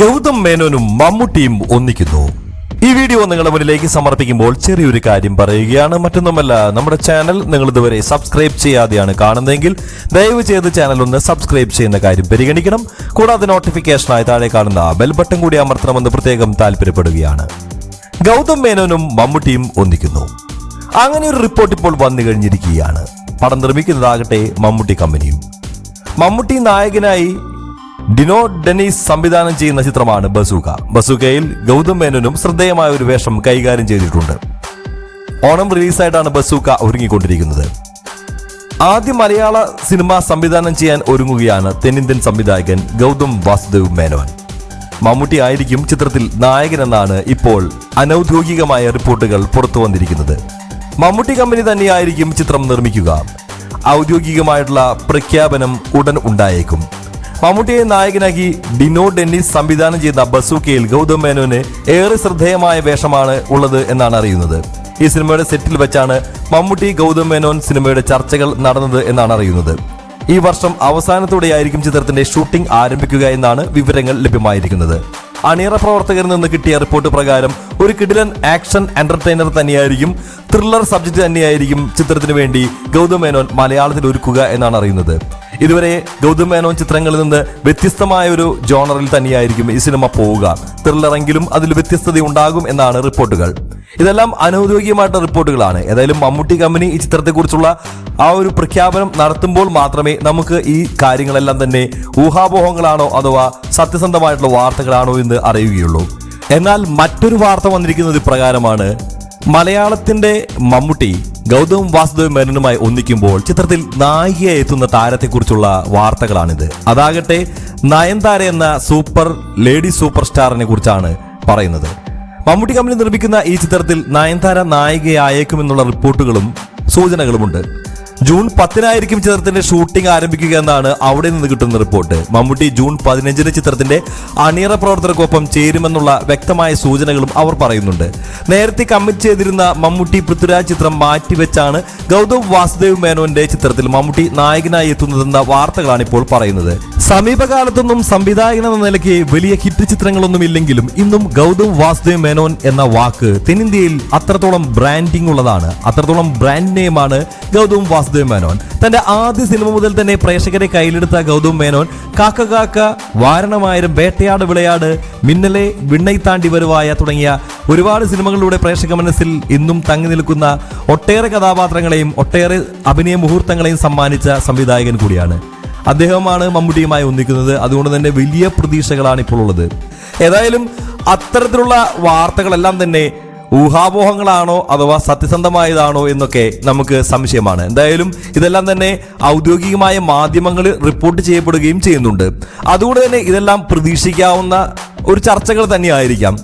ഗൗതം മേനോനും മമ്മൂട്ടിയും ഒന്നിക്കുന്നു. ഈ വീഡിയോ നിങ്ങളുടെ മുന്നിലേക്ക് സമർപ്പിക്കുമ്പോൾ ചെറിയൊരു കാര്യം പറയുകയാണ്. മറ്റൊന്നുമല്ല നമ്മുടെ ചാനൽ നിങ്ങൾ ഇതുവരെ സബ്സ്ക്രൈബ് ചെയ്യാതെയാണ് കാണുന്നതെങ്കിൽ ദയവ് ചെയ്ത് ചാനൽ ഒന്ന് സബ്സ്ക്രൈബ് ചെയ്യുന്ന കാര്യം പരിഗണിക്കണം. കൂടാതെ നോട്ടിഫിക്കേഷനായി താഴെ കാണുന്ന ബെൽ ബട്ടൺ കൂടി അമർത്തണമെന്ന് പ്രത്യേകം താല്പര്യപ്പെടുകയാണ്. ഗൗതം മേനോനും മമ്മൂട്ടിയും ഒന്നിക്കുന്നു. അങ്ങനെ ഒരു റിപ്പോർട്ട് ഇപ്പോൾ വന്നു കഴിഞ്ഞിരിക്കുകയാണ്. പടം നിർമ്മിക്കുന്നതാകട്ടെ മമ്മൂട്ടി കമ്പനിയും. മമ്മൂട്ടി നായകനായി ഡിനോ ഡെനീസ് സംവിധാനം ചെയ്യുന്ന ചിത്രമാണ് ബസൂക. ബസൂകയിൽ ഗൗതം മേനോനും ശ്രദ്ധേയമായ ഒരു വേഷം കൈകാര്യം ചെയ്തിട്ടുണ്ട്. ഓണം റിലീസായിട്ടാണ് ബസൂക്ക ഒരുങ്ങിക്കൊണ്ടിരിക്കുന്നത്. ആദ്യ മലയാള സിനിമ സംവിധാനം ചെയ്യാൻ ഒരുങ്ങുകയാണ് തെന്നിന്ത്യൻ സംവിധായകൻ ഗൗതം വാസുദേവ് മേനോൻ. മമ്മൂട്ടി ആയിരിക്കും ചിത്രത്തിൽ നായകനെന്നാണ് ഇപ്പോൾ അനൌദ്യോഗികമായ റിപ്പോർട്ടുകൾ പുറത്തു വന്നിരിക്കുന്നത്. മമ്മൂട്ടി കമ്പനി തന്നെയായിരിക്കും ചിത്രം നിർമ്മിക്കുക. ഔദ്യോഗികമായിട്ടുള്ള പ്രഖ്യാപനം ഉടൻ ഉണ്ടായേക്കും. മമ്മൂട്ടിയെ നായകനാക്കി ഡിനോ ഡെന്നിസ് സംവിധാനം ചെയ്ത ബസൂക്കയിൽ ഗൗതം മേനോന് ഏറെ ശ്രദ്ധേയമായ വേഷമാണ് ഉള്ളത് എന്നാണ് അറിയുന്നത്. ഈ സിനിമയുടെ സെറ്റിൽ വെച്ചാണ് മമ്മൂട്ടി ഗൗതം മേനോൻ സിനിമയുടെ ചർച്ചകൾ നടന്നത് എന്നാണ് അറിയുന്നത്. ഈ വർഷം അവസാനത്തോടെയായിരിക്കും ചിത്രത്തിന്റെ ഷൂട്ടിംഗ് ആരംഭിക്കുക എന്നാണ് വിവരങ്ങൾ ലഭ്യമായിരിക്കുന്നത്. അണിയറ പ്രവർത്തകരിൽ നിന്ന് കിട്ടിയ റിപ്പോർട്ട് പ്രകാരം ഒരു കിടിലൻ ആക്ഷൻ എന്റർടൈനർ തന്നെയായിരിക്കും ത്രില്ലർ സബ്ജക്ട് തന്നെയായിരിക്കും ചിത്രത്തിന് വേണ്ടി ഗൗതം മേനോൻ മലയാളത്തിൽ ഒരുക്കുക എന്നാണ് അറിയുന്നത്. ഇതുവരെ ഗൗതം മേനോൻ ചിത്രങ്ങളിൽ നിന്ന് വ്യത്യസ്തമായ ഒരു ജോണറിൽ തന്നെയായിരിക്കും ഈ സിനിമ പോവുക. ത്രില്ലറെങ്കിലും അതിൽ വ്യത്യസ്തത ഉണ്ടാകും എന്നാണ് റിപ്പോർട്ടുകൾ. ഇതെല്ലാം അനൗദ്യോഗികമായിട്ടുള്ള റിപ്പോർട്ടുകളാണ്. ഏതായാലും മമ്മൂട്ടി കമ്പനി ഈ ചിത്രത്തെക്കുറിച്ചുള്ള ആ ഒരു പ്രഖ്യാപനം നടത്തുമ്പോൾ മാത്രമേ നമുക്ക് ഈ കാര്യങ്ങളെല്ലാം തന്നെ ഊഹാപോഹങ്ങളാണോ അഥവാ സത്യസന്ധമായിട്ടുള്ള വാർത്തകളാണോ എന്ന് അറിയുകയുള്ളൂ. എന്നാൽ മറ്റൊരു വാർത്ത വന്നിരിക്കുന്നത് ഇപ്രകാരമാണ്. മലയാളത്തിന്റെ മമ്മൂട്ടി ഗൗതം വാസുദേവ് മേനനുമായി ഒന്നിക്കുമ്പോൾ ചിത്രത്തിൽ നായികയായി എത്തുന്ന താരത്തെക്കുറിച്ചുള്ള വാർത്തകളാണിത്. അതാകട്ടെ നയൻതാര എന്ന സൂപ്പർ ലേഡി സൂപ്പർ സ്റ്റാറിനെ കുറിച്ചാണ് പറയുന്നത്. മമ്മൂട്ടി കമ്പനി നിർമ്മിക്കുന്ന ഈ ചിത്രത്തിൽ നയൻതാര നായികയായേക്കുമെന്നുള്ള റിപ്പോർട്ടുകളും സൂചനകളുമുണ്ട്. ജൂൺ പത്തിനായിരിക്കും ചിത്രത്തിന്റെ ഷൂട്ടിംഗ് ആരംഭിക്കുക എന്നാണ് അവിടെ നിന്ന് കിട്ടുന്ന റിപ്പോർട്ട്. മമ്മൂട്ടി ജൂൺ പതിനഞ്ചിന് ചിത്രത്തിന്റെ അണിയറ പ്രവർത്തകർക്കൊപ്പം ചേരുമെന്നുള്ള വ്യക്തമായ സൂചനകളും അവർ പറയുന്നുണ്ട്. നേരത്തെ കമ്മിറ്റ് ചെയ്തിരുന്ന മമ്മൂട്ടി പൃഥ്വിരാജ് ചിത്രം മാറ്റിവെച്ചാണ് ഗൗതം വാസുദേവ് മേനോന്റെ ചിത്രത്തിൽ മമ്മൂട്ടി നായകനായി എത്തുന്നതെന്ന വാർത്തകളാണ് ഇപ്പോൾ പറയുന്നത്. സമീപകാലത്തൊന്നും സംവിധായകൻ എന്ന നിലയ്ക്ക് വലിയ ഹിറ്റ് ചിത്രങ്ങളൊന്നും ഇല്ലെങ്കിലും ഇന്നും ഗൗതം വാസുദേവ് മേനോൻ എന്ന വാക്ക് തെന്നിന്ത്യയിൽ അത്രത്തോളം ബ്രാൻഡിംഗ് ഉള്ളതാണ്. അത്രത്തോളം ബ്രാൻഡ് നെയിമാണ് ഗൗതം വാസുദേവ് മേനോൻ. തന്റെ ആദ്യ സിനിമ മുതൽ തന്നെ പ്രേക്ഷകരെ കയ്യിലെടുത്ത ഗൗതം മേനോൻ കാക്ക കാക്ക വാരണമായിരം വേട്ടയാട് വിളയാട് മിന്നലെ വിണ്ണൈ താണ്ടി വരുവായ തുടങ്ങിയ ഒരുപാട് സിനിമകളിലൂടെ പ്രേക്ഷക മനസ്സിൽ ഇന്നും തങ്ങി നിൽക്കുന്ന ഒട്ടേറെ കഥാപാത്രങ്ങളെയും ഒട്ടേറെ അഭിനയ മുഹൂർത്തങ്ങളെയും സമ്മാനിച്ച സംവിധായകൻ കൂടിയാണ്. അദ്ദേഹമാണ് മമ്മൂട്ടിയുമായി ഒന്നിക്കുന്നത്. അതുകൊണ്ട് തന്നെ വലിയ പ്രതീക്ഷകളാണ് ഇപ്പോൾ ഉള്ളത്. ഏതായാലും അത്തരത്തിലുള്ള വാർത്തകളെല്ലാം തന്നെ ഊഹാപോഹങ്ങളാണോ അഥവാ സത്യസന്ധമായതാണോ എന്നൊക്കെ നമുക്ക് സംശയമാണ്. എന്തായാലും ഇതെല്ലാം തന്നെ ഔദ്യോഗികമായ മാധ്യമങ്ങൾ റിപ്പോർട്ട് ചെയ്യപ്പെടുകയും ചെയ്യുന്നുണ്ട്. അതുകൊണ്ട് തന്നെ ഇതെല്ലാം പ്രതീക്ഷിക്കാവുന്ന ഒരു ചർച്ചകൾ തന്നെയായിരിക്കാം.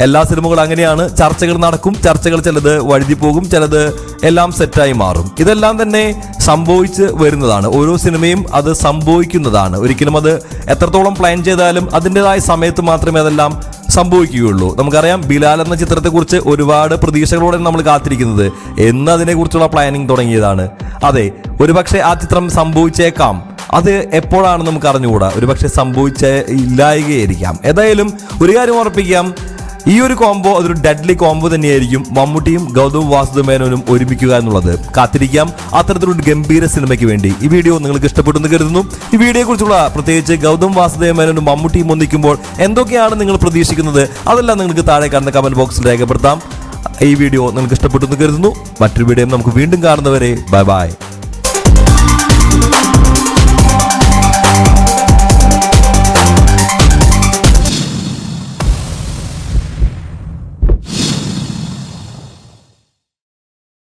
എല്ലാ സിനിമകളും അങ്ങനെയാണ്. ചർച്ചകൾ നടക്കും. ചർച്ചകൾ ചിലത് വഴുതി പോകും. ചിലത് എല്ലാം സെറ്റായി മാറും. ഇതെല്ലാം തന്നെ സംഭവിച്ച് വരുന്നതാണ്. ഓരോ സിനിമയും അത് സംഭവിക്കുന്നതാണ്. ഒരിക്കലും അത് എത്രത്തോളം പ്ലാൻ ചെയ്താലും അതിന്റെതായ സമയത്ത് മാത്രമേ അതെല്ലാം സംഭവിക്കുകയുള്ളൂ. നമുക്കറിയാം ബിലാൽ എന്ന ചിത്രത്തെക്കുറിച്ച് ഒരുപാട് പ്രതീക്ഷകളോടെ നമ്മൾ കാത്തിരിക്കുന്നത്. എന്ന് അതിനെക്കുറിച്ചുള്ള പ്ലാനിങ് തുടങ്ങിയതാണ്. അതെ ഒരുപക്ഷെ ആ ചിത്രം സംഭവിച്ചേക്കാം. അത് എപ്പോഴാണ് നമുക്ക് അറിഞ്ഞുകൂടാ ഒരുപക്ഷെ സംഭവിച്ച ഇല്ലായികയായിരിക്കാം. ഏതായാലും ഒരു കാര്യം ഉറപ്പിക്കാം. ഈ ഒരു കോംബോ അതൊരു ഡെഡ്ലി കോംബോ തന്നെയായിരിക്കും മമ്മൂട്ടിയും ഗൗതം വാസുദേവ് മേനോനും ഒരുമിക്കുക എന്നുള്ളത്. കാത്തിരിക്കാം. അത്തരത്തിലൊരു ഗംഭീര സിനിമയ്ക്ക് വേണ്ടി. ഈ വീഡിയോ നിങ്ങൾക്ക് ഇഷ്ടപ്പെട്ടു എന്ന് കരുതുന്നു. ഈ വീഡിയോയെ കുറിച്ചുള്ള പ്രത്യേകിച്ച് ഗൗതം വാസുദേവ് മേനോനും മമ്മൂട്ടിയും ഒന്നിക്കുമ്പോൾ എന്തൊക്കെയാണ് നിങ്ങൾ പ്രതീക്ഷിക്കുന്നത്? അതെല്ലാം നിങ്ങൾക്ക് താഴെ കാണുന്ന കമന്റ് ബോക്സിൽ രേഖപ്പെടുത്താം. ഈ വീഡിയോ നിങ്ങൾക്ക് ഇഷ്ടപ്പെട്ടു എന്ന് കരുതുന്നു. മറ്റൊരു വീഡിയോ നമുക്ക് വീണ്ടും കാണുന്നവരെ ബൈ ബൈ.